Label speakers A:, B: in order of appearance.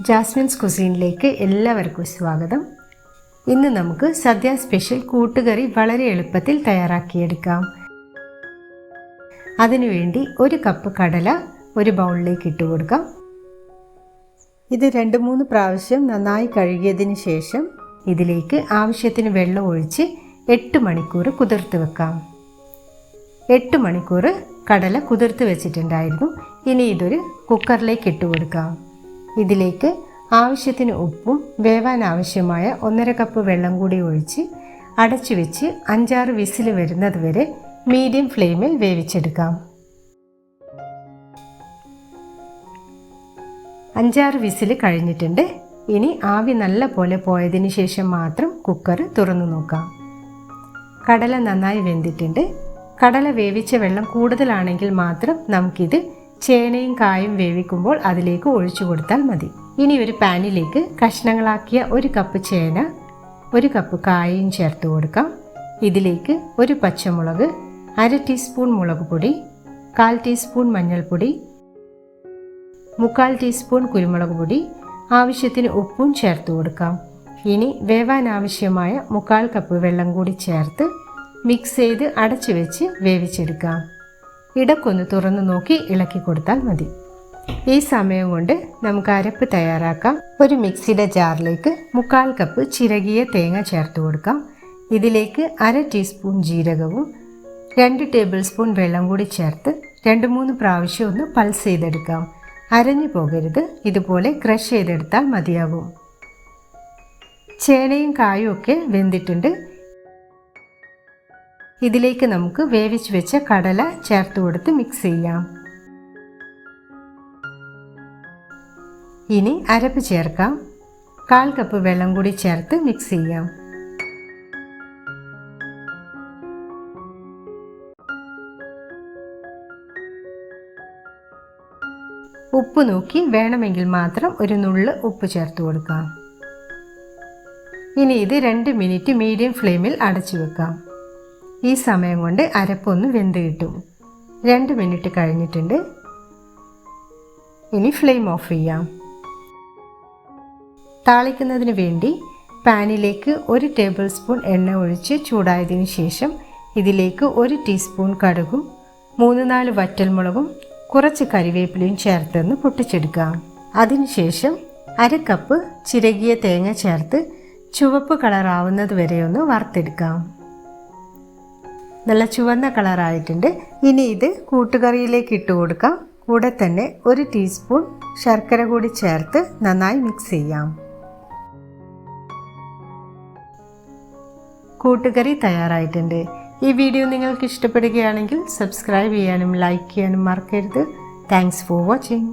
A: Jasmine's കുസീനിലേക്ക് എല്ലാവർക്കും സ്വാഗതം. ഇന്ന് നമുക്ക് സദ്യ സ്പെഷ്യൽ കൂട്ടുകറി വളരെ എളുപ്പത്തിൽ തയ്യാറാക്കിയെടുക്കാം. അതിനുവേണ്ടി ഒരു കപ്പ് കടല ഒരു ബൗളിലേക്ക് ഇട്ട് കൊടുക്കാം. ഇത് രണ്ട് മൂന്ന് പ്രാവശ്യം നന്നായി കഴുകിയതിന് ശേഷം ഇതിലേക്ക് ആവശ്യത്തിന് വെള്ളം ഒഴിച്ച് എട്ട് മണിക്കൂർ കുതിർത്ത് വെക്കാം. എട്ട് മണിക്കൂർ കടല കുതിർത്ത് വെച്ചിട്ടുണ്ടായിരുന്നു. ഇനി ഇതൊരു കുക്കറിലേക്ക് ഇട്ട് കൊടുക്കാം. ഇതിലേക്ക് ആവശ്യത്തിന് ഉപ്പും വേവാൻ ആവശ്യമായ ഒന്നര കപ്പ് വെള്ളം കൂടി ഒഴിച്ച് അടച്ചു വെച്ച് അഞ്ചാറ് വിസിൽ വരുന്നത് വരെ മീഡിയം ഫ്ലെയിമിൽ വേവിച്ചെടുക്കാം. അഞ്ചാറ് വിസിൽ കഴിഞ്ഞിട്ടുണ്ട്. ഇനി ആവി നല്ല പോലെ പോയതിന് ശേഷം മാത്രം കുക്കർ തുറന്നു നോക്കാം. കടല നന്നായി വെന്തിട്ടുണ്ട്. കടല വേവിച്ച വെള്ളം കൂടുതലാണെങ്കിൽ മാത്രം നമുക്കിത് ചേനയും കായും വേവിക്കുമ്പോൾ അതിലേക്ക് ഒഴിച്ചു കൊടുത്താൽ മതി. ഇനി ഒരു പാനിലേക്ക് കഷ്ണങ്ങളാക്കിയ ഒരു കപ്പ് ചേന ഒരു കപ്പ് കായയും ചേർത്ത് കൊടുക്കാം. ഇതിലേക്ക് ഒരു പച്ചമുളക് അര ടീസ്പൂൺ മുളക് പൊടി കാൽ ടീസ്പൂൺ മഞ്ഞൾപ്പൊടി മുക്കാൽ ടീസ്പൂൺ കുരുമുളക് പൊടി ആവശ്യത്തിന് ഉപ്പും ചേർത്ത് കൊടുക്കാം. ഇനി വേവാൻ ആവശ്യമായ മുക്കാൽ കപ്പ് വെള്ളം കൂടി ചേർത്ത് മിക്സ് ചെയ്ത് അടച്ചു വെച്ച് വേവിച്ചെടുക്കാം. ഇടക്കൊന്ന് തുറന്നു നോക്കി ഇളക്കി കൊടുത്താൽ മതി. ഈ സമയം കൊണ്ട് നമുക്ക് അരപ്പ് തയ്യാറാക്കാം. ഒരു മിക്സിയുടെ ജാറിലേക്ക് മുക്കാൽ കപ്പ് ചിരകിയ തേങ്ങ ചേർത്ത് കൊടുക്കാം. ഇതിലേക്ക് അര ടീസ്പൂൺ ജീരകവും രണ്ട് ടേബിൾ സ്പൂൺ വെള്ളം കൂടി ചേർത്ത് രണ്ട് മൂന്ന് പ്രാവശ്യം ഒന്ന് പൾസ് ചെയ്തെടുക്കാം. അരഞ്ഞു പോകരുത്. ഇതുപോലെ ക്രഷ് ചെയ്തെടുത്താൽ മതിയാകും. ചേനയും കായും ഒക്കെ വെന്തിട്ടുണ്ട്. ഇതിലേക്ക് നമുക്ക് വേവിച്ച് വെച്ച കടല ചേർത്ത് കൊടുത്ത് മിക്സ് ചെയ്യാം. ഇനി അരപ്പ് ചേർക്കാം. കാൽ കപ്പ് വെള്ളം കൂടി ചേർത്ത് മിക്സ് ചെയ്യാം. ഉപ്പ് നോക്കി വേണമെങ്കിൽ മാത്രം ഒരു നുള്ള് ഉപ്പ് ചേർത്ത് കൊടുക്കാം. ഇനി ഇത് രണ്ട് മിനിറ്റ് മീഡിയം ഫ്ലെയിമിൽ അടച്ചു വെക്കാം. ഈ സമയം കൊണ്ട് അരപ്പൊന്ന് വെന്ത് കിട്ടും. രണ്ട് മിനിറ്റ് കഴിഞ്ഞിട്ടുണ്ട്. ഇനി ഫ്ലെയിം ഓഫ് ചെയ്യാം. താളിക്കുന്നതിന് വേണ്ടി പാനിലേക്ക് ഒരു ടേബിൾ സ്പൂൺ എണ്ണ ഒഴിച്ച് ചൂടായതിനു ശേഷം ഇതിലേക്ക് ഒരു ടീസ്പൂൺ കടുകും മൂന്ന് നാല് വറ്റൽമുളകും കുറച്ച് കരിവേപ്പിലയും ചേർത്തൊന്ന് പൊട്ടിച്ചെടുക്കാം അതിനുശേഷം അര കപ്പ് ചിരകിയ തേങ്ങ ചേർത്ത് ചുവപ്പ് കളറാവുന്നത് വരെ ഒന്ന് വറുത്തെടുക്കാം. നല്ല ചുവന്ന കളറായിട്ടുണ്ട് ഇനി ഇത് കൂട്ടുകറിയിലേക്ക് ഇട്ട് കൊടുക്കാം. കൂടെ തന്നെ ഒരു ടീസ്പൂൺ ശർക്കര കൂടി ചേർത്ത് നന്നായി മിക്സ് ചെയ്യാം. കൂട്ടുകറി തയ്യാറായിട്ടുണ്ട്. ഈ വീഡിയോ നിങ്ങൾക്ക് ഇഷ്ടപ്പെടുകയാണെങ്കിൽ സബ്സ്ക്രൈബ് ചെയ്യാനും ലൈക്ക് ചെയ്യാനും മറക്കരുത്. Thanks for watching